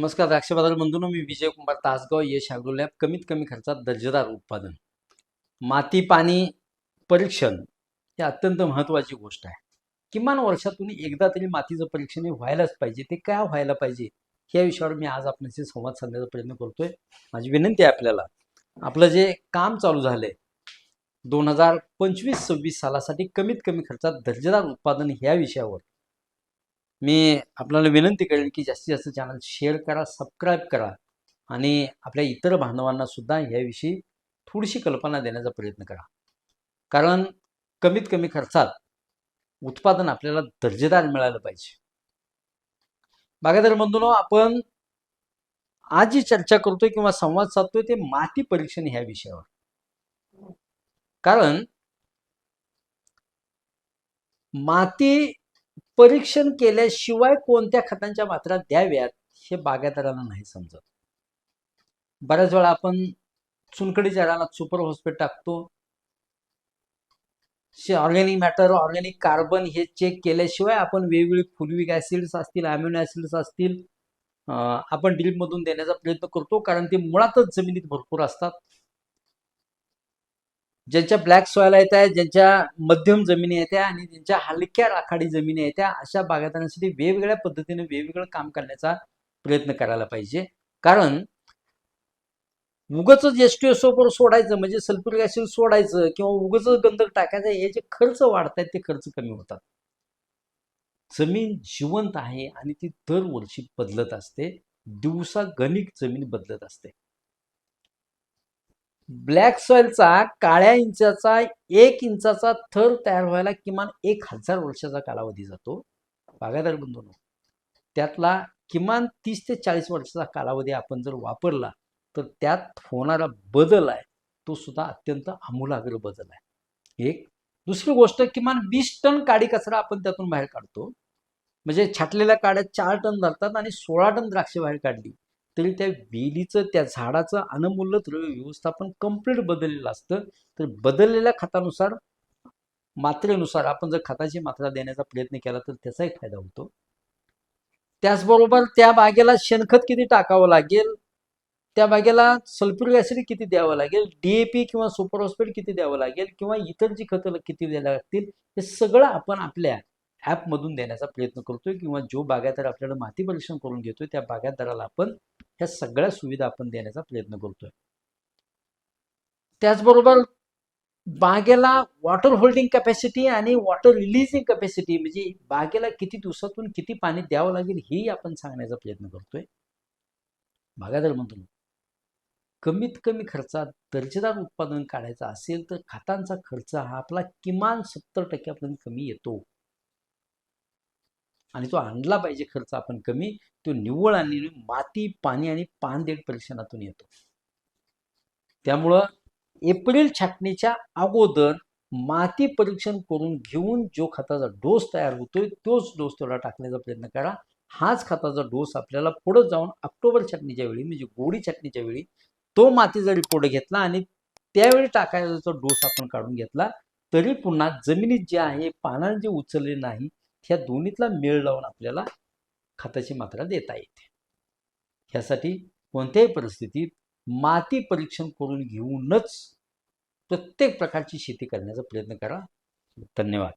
नमस्कार द्राक्ष बाजार बंधून मी विजय कुमार तासगाव यश ॲग्रो लॅब कमीत कमी खर्चात दर्जेदार उत्पादन. माती पाणी परीक्षण ही अत्यंत महत्त्वाची गोष्ट आहे. किमान वर्षातून एकदा तरी मातीचं परीक्षण हे व्हायलाच पाहिजे. ते काय व्हायला पाहिजे? या विषयावर मी आज आपल्याशी संवाद साधण्याचा प्रयत्न करतोय. माझी विनंती आहे आपल्याला. आपलं जे काम चालू झालंय दोन हजार पंचवीस सव्वीस सालासाठी कमीत कमी खर्चात दर्जेदार उत्पादन ह्या विषयावर मी आपल्याला विनंती करेन की जास्तीत जास्त चॅनल शेअर करा सबस्क्राईब करा आणि आपल्या इतर बांधवांना सुद्धा याविषयी थोडीशी कल्पना देण्याचा प्रयत्न करा. कारण कमीत कमी खर्चात उत्पादन आपल्याला दर्जेदार मिळालं पाहिजे. बागायदार बंधूंनो आपण आज जी चर्चा करतोय किंवा संवाद साधतोय ते माती परीक्षण ह्या विषयावर. कारण माती परीक्षण केल्याशिवाय कोणत्या खतांच्या मात्रा द्याव्यात हे बागायतदारांना नाही समजत. बऱ्याच वेळा आपण चुनकडीच्या रानात सुपर फॉस्फेट टाकतो. ऑर्गॅनिक मॅटर ऑर्गॅनिक कार्बन हे चेक केल्याशिवाय आपण वेगवेगळे फुलविक ऍसिड्स असतील अमिनो ऍसिड्स असतील आपण ड्रीपमधून देण्याचा प्रयत्न करतो कारण ते मुळातच जमिनीत भरपूर असतात. ज्यांच्या ब्लॅक सॉइल आहेत त्या, ज्यांच्या मध्यम जमिनी आहेत त्या आणि ज्यांच्या हलक्या राखाडी जमिनी आहेत त्या अशा बागायतांसाठी वेगवेगळ्या पद्धतीने वेगवेगळं काम करण्याचा प्रयत्न करायला पाहिजे. कारण उगच एसटीओसोबर सोडायचं म्हणजे सल्फ्युरिक ऍसिड सोडायचं किंवा उगच गंधक टाकायचं हे जे खर्च वाढतायत ते खर्च कमी होतात. जमीन जिवंत आहे आणि ती दरवर्षी बदलत असते. दिवसा गणिक जमीन बदलत असते. ब्लॅक सॉइलचा काळ्या इंचाचा एक इंचाचा थर तयार व्हायला किमान एक हजार वर्षाचा कालावधी जातो. बागायदार बंधूंनो त्यातला किमान तीस ते चाळीस वर्षाचा कालावधी आपण जर वापरला तर त्यात होणारा बदल आहे. तो सुद्धा अत्यंत आमूलाग्र बदल आहे. एक दुसरी गोष्ट किमान वीस टन काडी कचरा आपण त्यातून बाहेर काढतो. म्हणजे छाटलेल्या काड्या चार टन धरतात आणि सोळा टन द्राक्ष बाहेर काढली. तरी त्या वेलीचं त्या झाडाचं अनमूल्य द्रव्य व्यवस्थापन कंप्लीट बदललेलं असतं. तर बदललेल्या खतानुसार मात्रेनुसार आपण जर खताची मात्रा देण्याचा प्रयत्न केला तर त्याचाही फायदा होतो. त्याचबरोबर त्या बागेला शेणखत किती टाकावं लागेल? त्या बागेला सल्फ्युरिक ऍसिड किती द्यावं लागेल? डीएपी किंवा सुपरफॉस्फेट किती द्यावं लागेल? किंवा इतर जी खतं किती द्यायला लागतील? हे सगळं आपण आपल्या ॲपमधून देण्याचा प्रयत्न करतोय. किंवा जो बागायतदार आपल्याला माती परीक्षण करून घेतोय त्या बागायतदाराला आपण ह्या सगळ्या सुविधा आपण देण्याचा प्रयत्न करतोय. त्याचबरोबर बागेला वॉटर होल्डिंग कॅपॅसिटी आणि वॉटर रिलीजिंग कॅपॅसिटी म्हणजे बागेला किती दिवसातून किती पाणी द्यावं लागेल हेही आपण सांगण्याचा प्रयत्न करतोय. बागादर म्हणतो कमीत कमी खर्चात दर्जेदार उत्पादन काढायचं असेल तर खतांचा खर्च हा आपला किमान सत्तर टक्क्यापर्यंत कमी येतो. आणि तो आणला पाहिजे खर्च आपण कमी तो निव्वळ आणि माती पाणी आणि पानदेड परीक्षणातून येतो. त्यामुळं एप्रिल छाटणीच्या अगोदर माती परीक्षण करून घेऊन जो खताचा डोस तयार होतोय तोच डोस तेवढा टाकण्याचा प्रयत्न करा. हाच खताचा डोस आपल्याला पुढे जाऊन ऑक्टोबर छाटणीच्या वेळी म्हणजे गोडी छाटणीच्या वेळी तो मातीचा रिपोर्ट घेतला आणि त्यावेळी टाकायचा डोस आपण काढून घेतला. तरी पुन्हा जमिनीत जे आहे पानांचे जे उचलले नाही ह्या दोन्हीतला मेळ लावून आपल्याला खताची मात्रा देता येते. ह्यासाठी कोणत्याही परिस्थितीत माती परीक्षण करून घेऊनच प्रत्येक प्रकारची शेती करण्याचा प्रयत्न करा. धन्यवाद.